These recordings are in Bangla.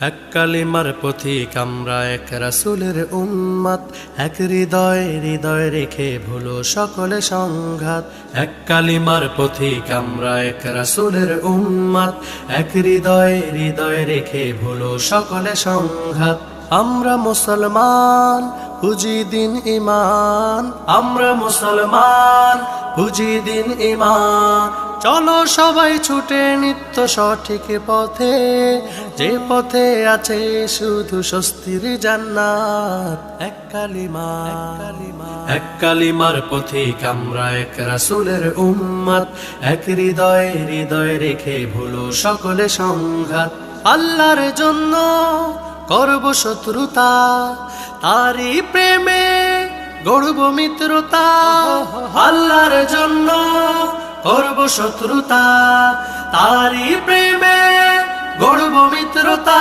এক কালিমার পথিক আমরা এক রাসুলের উন্মাদ এক হৃদয় হৃদয় রেখে ভুলো সকলে সংঘাত। এক কালিমার পথিক আমরা এক রাসুলের উম্মাত। এক হৃদয় হৃদয় রেখে ভুলো সকলে সংঘাত। আমরা মুসলমান, পুজি দিন ইমান আমরা মুসলমান, পুজি দিন ইমান চলো সবাই ছুটে নিত্য সঠিক পথে। যে পথে আছে শুধু স্বস্তির জান্নাত। এক কালিমা, এক কালিমার পথিক আমরা, এক রাসুলের উম্মাত। এক হৃদয় হৃদয় রেখে ভুলো সকলে সংঘাত। আল্লাহর জন্য করব শত্রুতা তারি প্রেমে গড়ব মিত্রতা। আল্লাহর জন্য করব শত্রুতা তারি প্রেমে গড়ব মিত্রতা।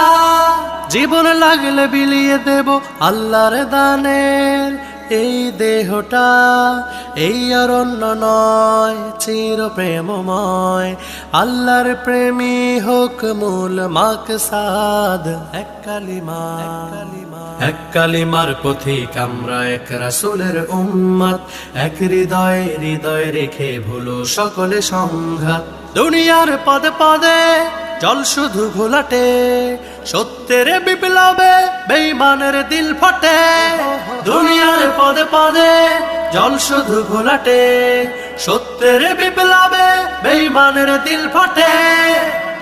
জীবন লাগলে বিলিয়ে দেব আল্লাহর দানের। এই দেহটা, এই অরণ্য নয় চির প্রেমময় আল্লাহর প্রেমী হোক মূল মাকসাদ, এক কালিমা। এক কালিমার পথিক আমরা, এক রাসুলের উম্মাত। এক হৃদয় হৃদয় রেখে ভুলো সকলে সংঘাত। দুনিয়ার পদে পদে জল শুধু ঘোলাটে, সত্যের বিপ্লবে বেইমানের দিল ফটে। দুনিয়ার পদে পদে জল শুধু ঘোলাটে, সত্যের বিপ্লবে বেইমানের দিল ফটে।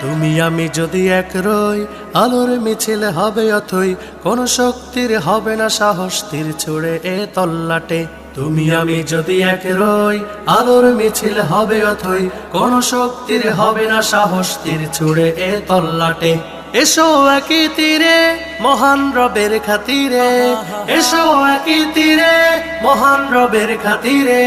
তুমি আমি যদি এক রই, আলোর মিছিল হবে অথই, কোন শক্তির হবে না সাহস তীর ছুড়ে এ তল্লাটে। তুমি আমি যদি এক রই, আলোর মিছিল হবে অথই, কোন শক্তির হবে না সাহস তীর ছুড়ে এ তল্লাটে। এসো একই তীরে, মহান রবের খাতিরে। এসো একই তীরে, মহান রবের খাতিরে।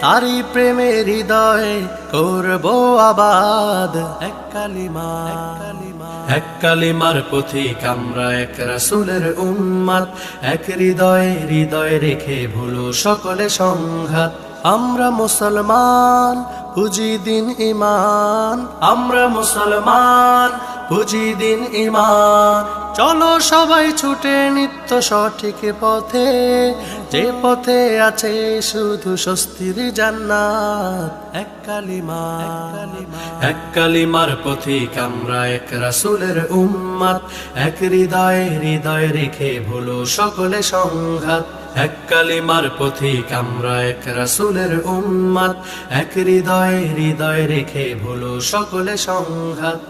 তারি প্রেমের হৃদয় করব আবাদ। এক কালিমা, এক কালিমার পথিক আমরা, এক রাসুলের উম্মাত। এক হৃদয় হৃদয় রেখে ভুলো সকলে সংঘাত। আমরা মুসলমান পুজি দিন ইমান আমরা মুসলমান, পুজি দিন ইমান চলো সবাই ছুটে নিত্য সঠিক পথে, যে পথে আছে শুধু স্বস্তির জান্নাত, এক কালিমা। এক কালিমার পথিক আমরা, এক রাসুলের উম্মাত। এক হৃদয় হৃদয় রেখে ভুলো সকলে সংঘাত। এক কালিমার পথিক আমরা এক রাসুলের উম্মাদ। এক হৃদয় হৃদয় রেখে ভুলো সকলে সংঘাত।